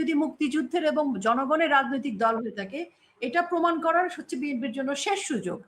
যদি মুক্তিযুদ্ধের এবং জনগণের রাজনৈতিক দল হয়ে থাকে, এটা প্রমাণ করার হচ্ছে বিএনপির জন্য শেষ সুযোগ।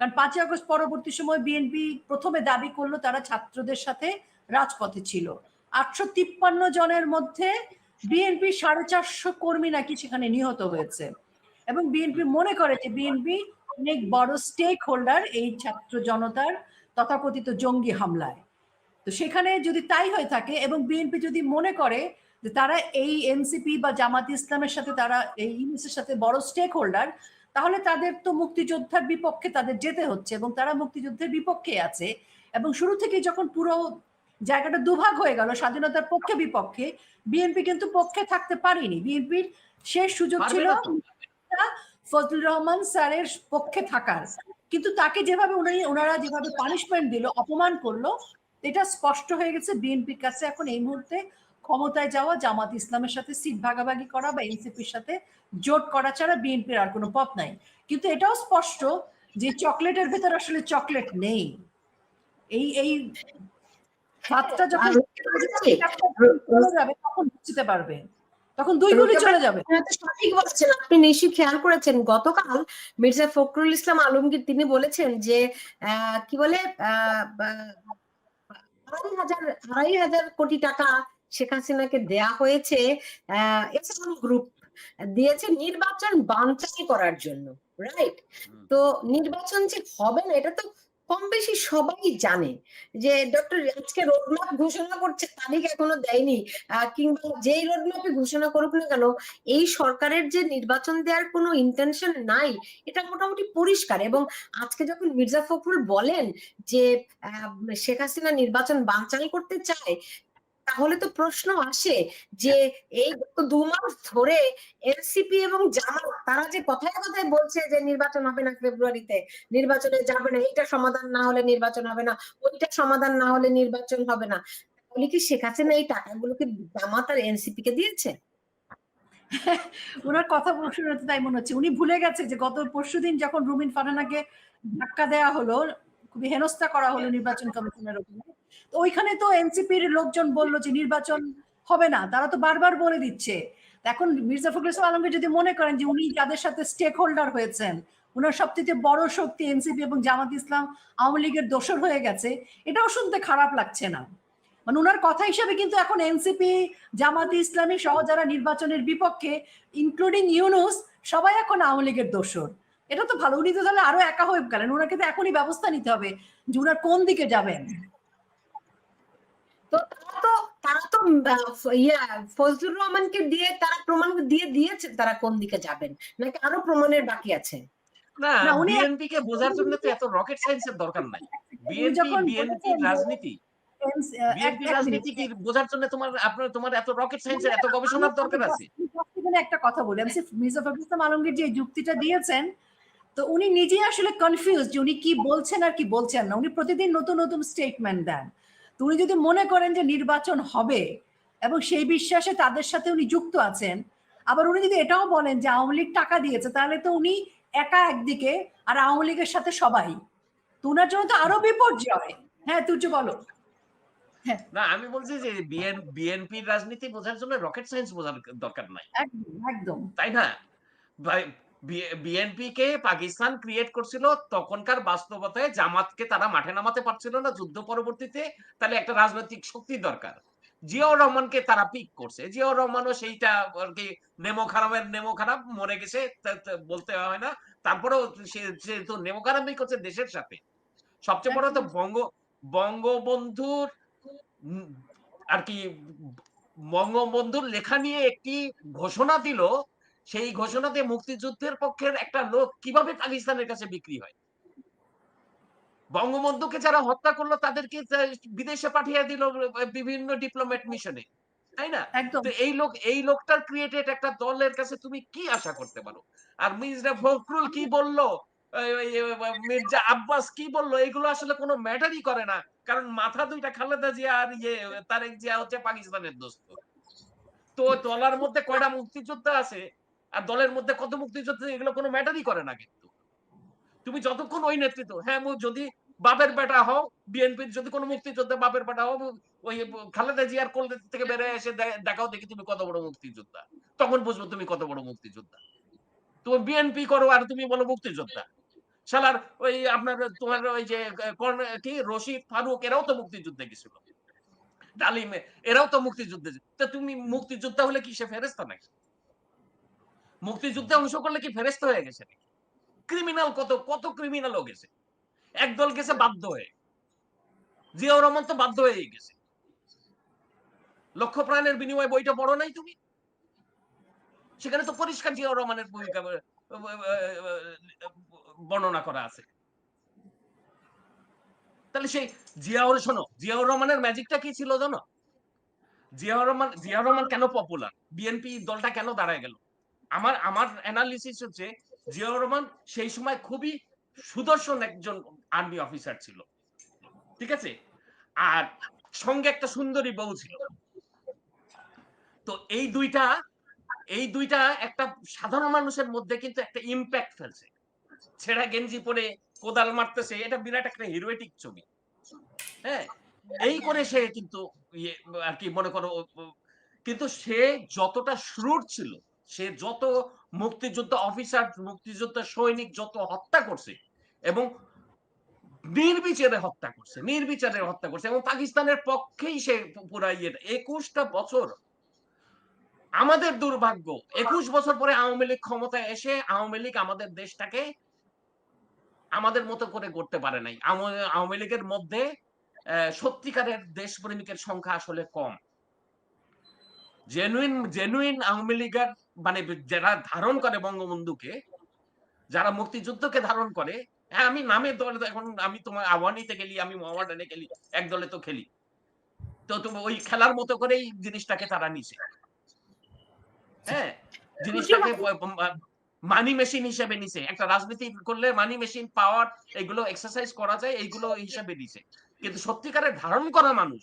কারণ পাঁচই আগস্ট পরবর্তী সময় বিএনপি প্রথমে দাবি করল তারা ছাত্রদের সাথে রাজপথে ছিল। আটশো তিপ্পান্ন জনের মধ্যে বিএনপি সাড়ে চারশো কর্মী নাকি সেখানে নিহত হয়েছে। এবং বিএনপি মনে করে যে বিএনপি অনেক বড় স্টেক হোল্ডার এই ছাত্র জনতার তথাকথিত জঙ্গি হামলায়। তো সেখানে যদি তাই হয়ে থাকে এবং বিএনপি যদি মনে করে যে তারা এই এনসিপি বা জামাত ইসলামের সাথে তারা এই ইউনিসের সাথে বড় স্টেক হোল্ডার তাহলে তাদের তো মুক্তিযোদ্ধার বিপক্ষে তাদের যেতে হচ্ছে এবং তারা মুক্তিযুদ্ধের বিপক্ষে আছে। এবং শুরু থেকে যখন পুরো জায়গাটা দুভাগ হয়ে গেল স্বাধীনতার পক্ষে বিপক্ষে বিএনপি কিন্তু পক্ষে থাকতে পারেনি। বিএনপির শেষ সুযোগ ছিল ফজলুর রহমান স্যারের পক্ষে থাকার। কিন্তু তাকে যেভাবে উনি ওনারা যেভাবে পানিশমেন্ট দিল অপমান করল এটা স্পষ্ট হয়ে গেছে বিএনপির কাছে। এখন এই মুহূর্তে ক্ষমতায় যাওয়া জামাত ইসলামের সাথে সিট ভাগাভাগি করা বা এনসিপির সাথে জোট করা ছাড়া বিএনপির আর কোনো পথ নাই। কিন্তু এটাও স্পষ্ট যে চকলেটের ভেতর আসলে চকলেট নেই। এই এই যখন তখন বুঝতে পারবে। তখন দুই গুলি চলে যাবে। সঠিক বলছেন আপনি নিশ্চয়ই খেয়াল করেছেন। গতকাল মির্জা ফখরুল ইসলাম আলমগীর তিনি বলেছেন যে কি বলে আড়াই হাজার আড়াই হাজার কোটি টাকা শেখ হাসিনাকে দেয়া হয়েছে এসএম গ্রুপ দিয়েছে নির্বাচন বানচাই করার জন্য রাইট তো নির্বাচন যে হবে না এটা তো কম বেশি সবাই জানে যে ডক্টর আজকে রোডম্যাপ ঘোষণা করছে তারিখ এখনও দেয়নি কিংবা যেই রোডম্যাপে ঘোষণা করুক না কেন এই সরকারের যে নির্বাচন দেওয়ার কোনো ইন্টেনশন নাই এটা মোটামুটি পরিষ্কার। এবং আজকে যখন মির্জা ফখরুল বলেন যে শেখ হাসিনা নির্বাচন বানচাল করতে চায় তাহলে তো প্রশ্ন আসে যে এই দু মাস ধরে এনসিপি এবং জামাত তারা যে কথায় কথায় বলছে যে নির্বাচন হবে না ফেব্রুয়ারিতে নির্বাচনে যাবে না এইটা সমাধান না হলে নির্বাচন হবে না ওইটা সমাধান না হলে নির্বাচন হবে না। তাহলে কি শেখ হাসিনা এই টাকাগুলোকে জামাত আর এনসিপি কে দিয়েছে? ওনার কথা শুনে তাই মনে হচ্ছে। উনি ভুলে গেছে যে গত পরশুদিন যখন রুমিন ফারহানাকে ধাক্কা দেওয়া হলো খুবই হেনস্থা করা হলো নির্বাচন কমিশনের ওখানে তো ওইখানে তো এনসিপির লোকজন বলল যে নির্বাচন হবে না, তারা তো বারবার বলে দিচ্ছে। এখন মির্জা ফখরুল ইসলাম আলমকে যদি মনে করেন যে উনি যাদের সাথে স্টেক হোল্ডার হয়েছেন ওনার সবচেয়ে বড় শক্তি এনসিপি এবং জামাত ইসলাম আওয়ামী লীগের দোষর হয়ে গেছে, এটাও শুনতে খারাপ লাগছে না। মানে ওনার কথা হিসাবে কিন্তু এখন এনসিপি, জামাত ইসলামী সহ যারা নির্বাচনের বিপক্ষে ইনক্লুডিং ইউনুস, সবাই এখন আওয়ামী লীগের দোষর এটা তো ভালো, উনি তো তাহলে আরও একা হয়ে গেলেন ওনাকে তো এখনই ব্যবস্থা নিতে হবে যে ওনার কোন দিকে যাবেন তো তারা তো তারা তো ইয়া ফজলুর রহমানকে দিয়ে তারা প্রমাণ দিয়ে দিয়েছে তারা কোন দিকে যাবেন নাকি আরও প্রমাণের বাকি আছে? না বিএনপি কে বোঝার জন্য তো এত রকেট সায়েন্সের দরকার নাই। বিএনপি বিএনপি রাজনীতি। বিএনপি রাজনীতি কি বোঝার জন্য তোমার আপনার তোমার এত রকেট সায়েন্সের এত গবেষণার দরকার আছে? একটা কথা বলি। আমি মির্জা ফখরুল ইসলাম আলমগীর যে যুক্তিটা দিয়েছেন তো উনি নিজেই আসলে কনফিউজ উনি কি বলছেন আর কি বলছেন না। উনি প্রতিদিন নতুন নতুন স্টেটমেন্ট দেন। উনি যদি মনে করেন যে নির্বাচন হবে এবং সেই বিশ্বাসে তাদের সাথে উনি যুক্ত আছেন আবার উনি যদি এটাও বলেন যে আওয়ামী লীগ টাকা দিয়েছে তাহলে তো উনি একা একদিকে আর আওয়ামী লীগের সাথে সবাই। তো উনার জন্য তো আরও বিপর্যয়। হ্যাঁ তুই বলো। হ্যাঁ। না আমি বলছি যে বিএনপির রাজনীতি বোঝার জন্য রকেট সায়েন্স বোঝার দরকার নাই। একদম তাই না? বিএনপি কে পাকিস্তান ক্রিয়েট করছিল, তখনকার বাস্তবতায় জামাতকে তারা মাঠে নামাতে পারছিল না যুদ্ধ পরবর্তীতে, তাহলে একটা রাজনৈতিক শক্তির দরকার। জিয়াউর রহমানকে তারা পিক করছে। জিয়াউর রহমানও সেইটা আর কি নেমো খারাপের, নেমো খারাপ মরে গেছে বলতে হয় না। তারপরেও সে তো নেমো খারাপই করছে দেশের সাথে। সবচেয়ে বড় তো বঙ্গ, বঙ্গবন্ধুর আর কি বঙ্গবন্ধুর লেখা নিয়ে একটি ঘোষণা দিল সেই ঘোষণাতে মুক্তিযুদ্ধের পক্ষের একটা লোক কীভাবে পাকিস্তানের কাছে বিক্রি হয়? বঙ্গবন্ধুকে যারা হত্যা করল তাদেরকে বিদেশে পাঠিয়ে দিল বিভিন্ন ডিপ্লোমেট মিশনে তাই না? তো এই লোক এই লোকটার ক্রিয়েটেড একটা দলের কাছে তুমি কি আশা করতে পারো? আর মির্জা ফখরুল কি বলল? মির্জা আব্বাস কি বলল? এগুলো আসলে কোনো ম্যাটারই করে না কারণ মাথা দুইটা খালেদা জিয়া আর ইয়ে তারেক জিয়া হচ্ছে পাকিস্তানের দোস্ত। তো দলার মধ্যে কয়টা মুক্তিযোদ্ধা আছে? আর দলের মধ্যে কত মুক্তিযোদ্ধা, এগুলো কোনো ম্যাটারই করে না কিন্তু। তুমি যতক্ষণ ওই নেতৃত্ব হ্যাঁ যদি বাপের বেটা হও, বিএনপির যদি কোনো মুক্তিযোদ্ধা বাপের বেটা হও, ওই খালেদা জিয়ার কোল থেকে বেড়ে এসে দেখাও দেখি তুমি কত বড় মুক্তিযোদ্ধা। তখন বুঝব তুমি কত বড় মুক্তিযোদ্ধা। তুমি বিএনপি করো আর তুমি বলো মুক্তিযোদ্ধা। শালার ওই আপনার তোমার ওই যে কি, রশিদ, ফারুক, এরাও তো মুক্তিযুদ্ধে গেছিল। ডালিমে, এরাও তো মুক্তিযুদ্ধে তো তুমি মুক্তিযোদ্ধা হলে কি সে ফেরেস্তা নাকি? মুক্তিযুদ্ধে অংশ করলে কি ফেরেস্তা হয়ে গেছে ক্রিমিনাল কত কত ক্রিমিনালও গেছে। একদল গেছে বাধ্য হয়ে। জিয়াউর রহমান তো বাধ্য হয়ে গেছে। লক্ষ প্রাণের বিনিময়ে বইটা পড়ো নাই তুমি? সেখানে তো পরিষ্কার জিয়াউর রহমানের ভূমিকা বর্ণনা করা আছে। তাহলে সেই জিয়াউর, শোনো, জিয়াউর রহমানের ম্যাজিকটা কি ছিল জানো? জিয়াউর রহমান জিয়াউর রহমান কেন পপুলার বিএনপি দলটা কেন দাঁড়ায় গেল? আমার আমার অ্যানালিসিস হচ্ছে জিয়াউর রহমান সেই সময় খুবই সুদর্শন একজন আর্মি অফিসার ছিল। ঠিক আছে? আর সঙ্গে একটা সুন্দরী বউ ছিল। তো এই দুইটা এই দুইটা একটা সাধারণ মানুষের মধ্যে কিন্তু একটা ইম্প্যাক্ট ফেলছে। ছেঁড়া গেঞ্জি পরে কোদাল মারতেছে, এটা বিরাট একটা হিরোয়েটিক ছবি। হ্যাঁ? এই করে সে কিন্তু ইয়ে আর কি মনে করো কিন্তু সে যতটা শ্রুট ছিল সে যত মুক্তিযোদ্ধা অফিসার, মুক্তিযোদ্ধা সৈনিক যত হত্যা করছে এবং নির্বিচারে হত্যা করছে, নির্বিচারে হত্যা করছে এবং পাকিস্তানের পক্ষেই সে পুরা ইয়েটা। একুশটা বছর আমাদের দুর্ভাগ্য, একুশ বছর পরে আওয়ামী লীগ ক্ষমতায় এসে আওয়ামী লীগ আমাদের দেশটাকে আমাদের মতো করে করতে পারে নাই। আওয়ামী লীগের মধ্যে সত্যিকারের দেশপ্রেমিকের সংখ্যা আসলে কম। জেনুইন জেনুইন আওয়ামী লীগের মানে যারা ধারণ করে বঙ্গবন্ধুকে যারা মুক্তিযুদ্ধকে ধারণ করে হ্যাঁ আমি নামে দল এখন আমি তোমার আওয়ানিতে গেলি আমি মোহামেডানে গেলি এক দলে তো খেলি। তো তুমি ওই খেলার মতো করেই জিনিসটাকে তারা নিছে। হ্যাঁ জিনিসটাকে মানি মেশিন হিসেবে নিছে। একটা রাজনীতি করলে মানি মেশিন পাওয়ার এগুলো এক্সারসাইজ করা যায় এইগুলো হিসেবে নিছে। কিন্তু সত্যিকারের ধারণ করা মানুষ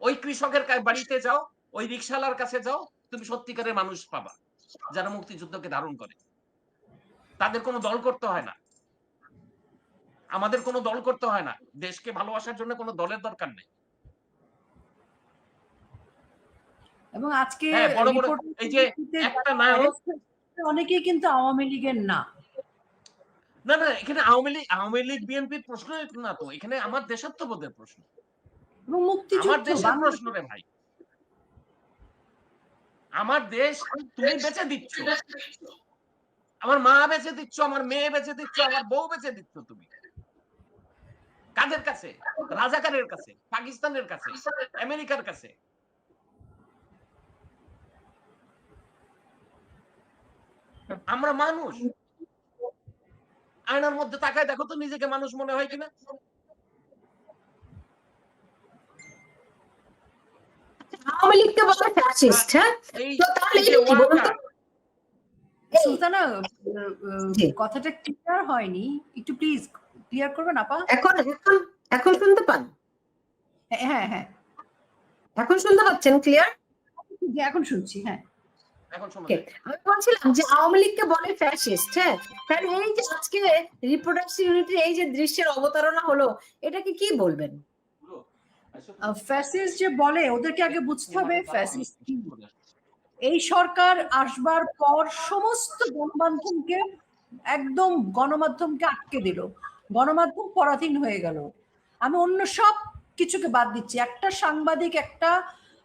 ওই কৃষকের বাড়িতে যাও ওই রিক্সালার কাছে যাও তুমি সত্যিকারের মানুষ পাবা যারা মুক্তিযুদ্ধকে ধারণ করে। তাদের কোনো দল করতে হয় না। আমাদের কোনো দল করতে হয় না। দেশকে ভালোবাসার জন্য কোনো দলের দরকার নেই। এবং আজকে হ্যাঁ, এই যে একটা নায়ক অনেকেই কিন্তু আওয়ামী লীগের না। না না এখানে আওয়ামী লীগ আওয়ামী লীগ বিএনপির প্রশ্ন না তো এখানে আমার দেশাত্মবোধের প্রশ্ন। এবং আমার দেশের প্রশ্ন রে ভাই। আমার দেশ তুমি বেঁচে দিচ্ছ। আমার মা বেঁচে দিচ্ছ, আমার মেয়ে বেঁচে দিচ্ছ, আমার বউ বেঁচে দিচ্ছ তুমি। কাদের কাছে? রাজাকারের কাছে, পাকিস্তানের কাছে, আমেরিকার কাছে। আমরা মানুষ। আয়নার মধ্যে তাকায় দেখো তো নিজেকে মানুষ মনে হয় কিনা। আওয়ামী লীগকে বলে ফ্যাসিস্ট হ্যাঁ? তো তাহলে কি বলুন তো? সুলতানা। কথাটা ক্লিয়ার হয়নি। একটু প্লিজ ক্লিয়ার করবেন আপা? এখন এখন এখন শুনতে পান? হ্যাঁ হ্যাঁ এখন শুনতে পাচ্ছেন ক্লিয়ার এখন শুনছি হ্যাঁ. আমি বলছিলাম যে আওয়ামী লীগকে বলে ফ্যাসিস্ট হ্যাঁ? তাহলে এই যে আজকে রিপ্রোডাকশন ইউনিটের এই যে দৃশ্যের অবতারণা হলো এটাকে কি বলবেন? ফ্যাসিস্ট যে বলে ওদেরকে আগে বুঝতে হবে ফ্যাসিস্ট কি। এই সরকার আসবার পর সমস্ত গণমাধ্যমকে একদম গণমাধ্যমকে আটকে দিল। গণমাধ্যম পরাধীন হয়ে গেল। আমি অন্য সব কিছুকে বাদ দিচ্ছি। একটা সাংবাদিক একটা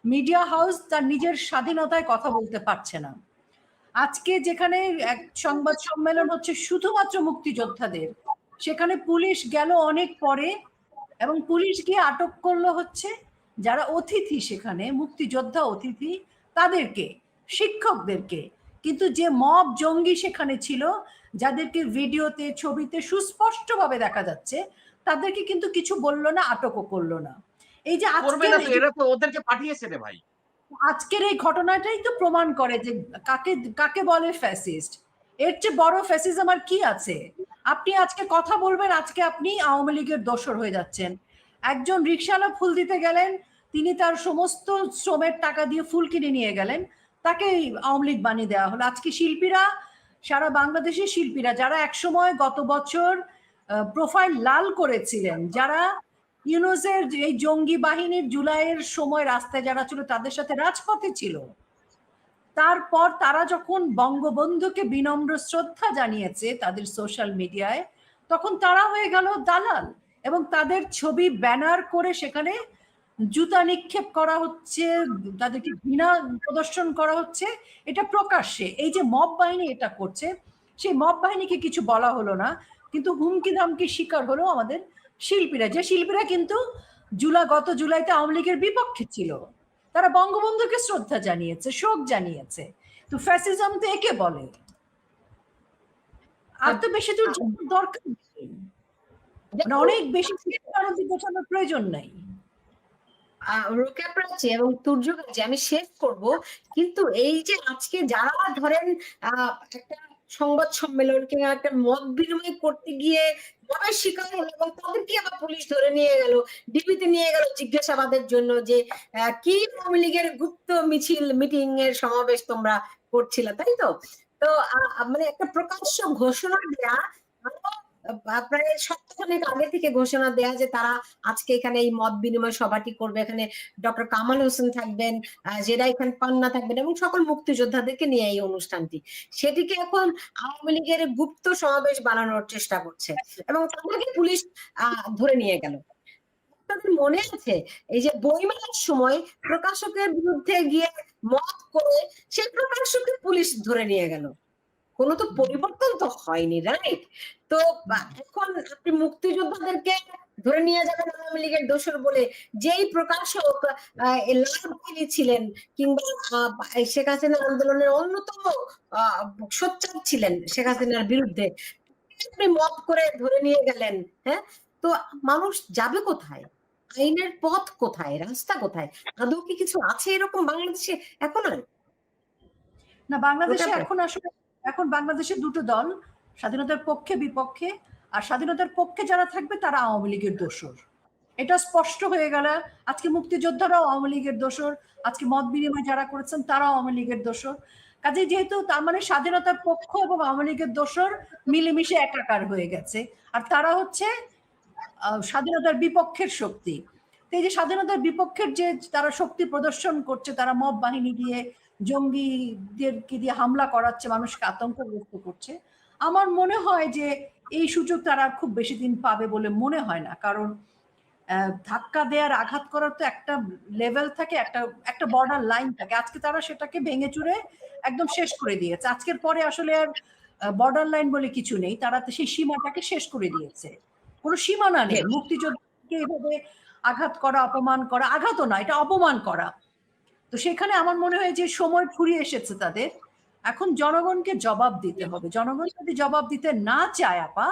মিডিয়া হাউস তার নিজের স্বাধীনতায় কথা বলতে পারছে না। আজকে যেখানে এক সংবাদ সম্মেলন হচ্ছে শুধুমাত্র মুক্তিযোদ্ধাদের সেখানে পুলিশ গেল অনেক পরে এবং পুলিশ গিয়ে আটক করল হচ্ছে যারা অতিথি সেখানে মুক্তিযোদ্ধা অতিথি তাদেরকে শিক্ষকদেরকে। কিন্তু যে মব জঙ্গি সেখানে ছিল যাদেরকে ভিডিওতে ছবিতে সুস্পষ্টভাবে দেখা যাচ্ছে তাদেরকে কিন্তু কিছু বলল না আটকও করল না। এই যে ওদেরকে পাঠিয়েছে রে ভাই। আজকের এই ঘটনাটাই তো প্রমাণ করে যে কাকে কাকে বলে ফ্যাসিস্ট। এর চেয়ে বড় ফ্যাসিজম আর কি আছে? আপনি আজকে কথা বলবেন, আজকে আপনি আওয়ামী লীগের দোসর হয়ে যাচ্ছেন। একজন রিক্সাওয়ালা ফুল দিতে গেলেন, তিনি তার সমস্ত শ্রমের টাকা দিয়ে ফুল কিনে নিয়ে গেলেন তাকে আওয়ামী লীগ বানিয়ে দেওয়া হলো। আজকে শিল্পীরা, সারা বাংলাদেশের শিল্পীরা, যারা একসময় গত বছর প্রোফাইল লাল করেছিলেন, যারা ইউনুসের এই জঙ্গি বাহিনীর জুলাইয়ের সময় রাস্তায় যারা ছিল, তাদের সাথে রাজপথে ছিল তারপর তারা যখন বঙ্গবন্ধুকে বিনম্র শ্রদ্ধা জানিয়েছে তাদের সোশ্যাল মিডিয়ায় তখন তারা হয়ে গেল দালাল এবং তাদের ছবি ব্যানার করে সেখানে জুতা নিক্ষেপ করা হচ্ছে, তাদেরকে ঘৃণা প্রদর্শন করা হচ্ছে, এটা প্রকাশ্যে। এই যে মব বাহিনী এটা করছে, সেই মব বাহিনীকে কিছু বলা হলো না, কিন্তু হুমকি ধামকি শিকার হলো আমাদের শিল্পীরা। যে শিল্পীরা কিন্তু জুলা, গত জুলাইতে আওয়ামী লীগের বিপক্ষে ছিল। তারা বঙ্গবন্ধুকে শ্রদ্ধা জানিয়েছে শোক জানিয়েছে। তো ফ্যাসিজম তো একে বলে। আর তো বেশি দূর দরকার মানে অনেক বেশি বোঝানোর প্রয়োজন নাই। রোকেয়া প্রাচী এবং তুর্য গাজী আমি শেষ করব। কিন্তু এই যে আজকে যারা ধরেন আহ, একটা সংবাদ সম্মেলন কিংবা একটা মত বিনিময় করতে গিয়ে যারা শিকার হলো এবং তাদেরকে আবার পুলিশ ধরে নিয়ে গেল, ডিবিতে নিয়ে গেল জিজ্ঞাসাবাদের জন্য যে কি আওয়ামী লীগের গুপ্ত মিছিল মিটিং এর সমাবেশ তোমরা করছিলে, তাই তো? তো মানে একটা প্রকাশ্য ঘোষণা দেয়া প্রায় সপ্তাহখানেক আগে থেকে ঘোষণা দেয়া যে তারা আজকে এখানে এই মত বিনিময় সভাটি করবে। এখানে ডক্টর কামাল হোসেন থাকবেন আহ, জেরা খান পান্না থাকবেন এবং সকল মুক্তিযোদ্ধাদেরকে নিয়ে এই অনুষ্ঠানটি। সেটিকে এখন আওয়ামী লীগের গুপ্ত সমাবেশ বানানোর চেষ্টা করছে এবং তাদেরকে পুলিশ ধরে নিয়ে গেল। আপনাদের মনে আছে এই যে বইমেলার সময় প্রকাশকের বিরুদ্ধে গিয়ে মত করে সেই প্রকাশককে পুলিশ ধরে নিয়ে গেল? কোনো তো পরিবর্তন তো হয়নি রাইট তো এখন আপনি মুক্তিযোদ্ধাদেরকে ধরে নিয়ে যাবেন আওয়ামী লীগের দোষর বলে যেই প্রকাশক আহ, এই লাল বাহিনী ছিলেন কিংবা শেখ হাসিনা আন্দোলনের অন্যতম সোচ্চার ছিলেন শেখ হাসিনার বিরুদ্ধে আপনি মত করে ধরে নিয়ে গেলেন হ্যাঁ? তো মানুষ যাবে কোথায়? আইনের পথ কোথায়? রাস্তা কোথায়? আদৌ কি কিছু আছে এরকম বাংলাদেশে? এখন আর? না বাংলাদেশে এখন আসলে এখন বাংলাদেশে দুটো দল, স্বাধীনতার পক্ষে, বিপক্ষে, আর স্বাধীনতার পক্ষে যারা থাকবে তারা আওয়ামী লীগের দোসর এটা স্পষ্ট হয়ে গেল, আজকে মুক্তিযোদ্ধারাও আওয়ামী লীগের দোসর আজকে মত বিনিময় যারা করেছেন তারাও আওয়ামী লীগের দোসর কাজে যেহেতু তার মানে স্বাধীনতার পক্ষ এবং আওয়ামী লীগের দোসর মিলেমিশে একাকার হয়ে গেছে, আর তারা হচ্ছে স্বাধীনতার বিপক্ষের শক্তি। এই যে স্বাধীনতার বিপক্ষের যে তারা শক্তি প্রদর্শন করছে, তারা মব বাহিনী দিয়ে জঙ্গিদেরকে দিয়ে হামলা করাচ্ছে মানুষকে আতঙ্কগ্রস্ত করছে। আমার মনে হয় যে এই সুযোগ তারা খুব বেশি দিন পাবে বলে মনে হয় না। কারণ ধাক্কা দেওয়ার আঘাত করার তো একটা লেভেল থাকে একটা একটা বর্ডার লাইন থাকে। আজকে তারা সেটাকে ভেঙে চুরে একদম শেষ করে দিয়েছে। আজকের পরে আসলে আর বর্ডার লাইন বলে কিছু নেই। তারা তো সেই সীমাটাকে শেষ করে দিয়েছে। কোনো সীমানা নেই। Yes. মুক্তিযোদ্ধাকে এভাবে আঘাত করা অপমান করা আঘাতও না এটা অপমান করা। তো সেখানে আমার মনে হয় যে সময় ফুরিয়ে এসেছে তাদের। এখন জনগণকে জবাব দিতে হবে। জনগণ যদি জবাব দিতে না চায় আপা,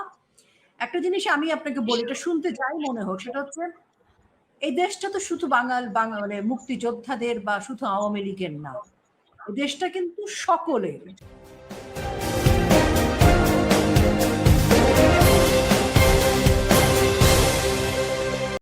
একটা জিনিস আমি আপনাকে বলি, এটা শুনতে যাই মনে হোক, সেটা হচ্ছে এই দেশটা তো শুধু বাঙাল, বাঙালি মানে মুক্তিযোদ্ধাদের বা শুধু আওয়ামী লীগের না। দেশটা কিন্তু সকলের।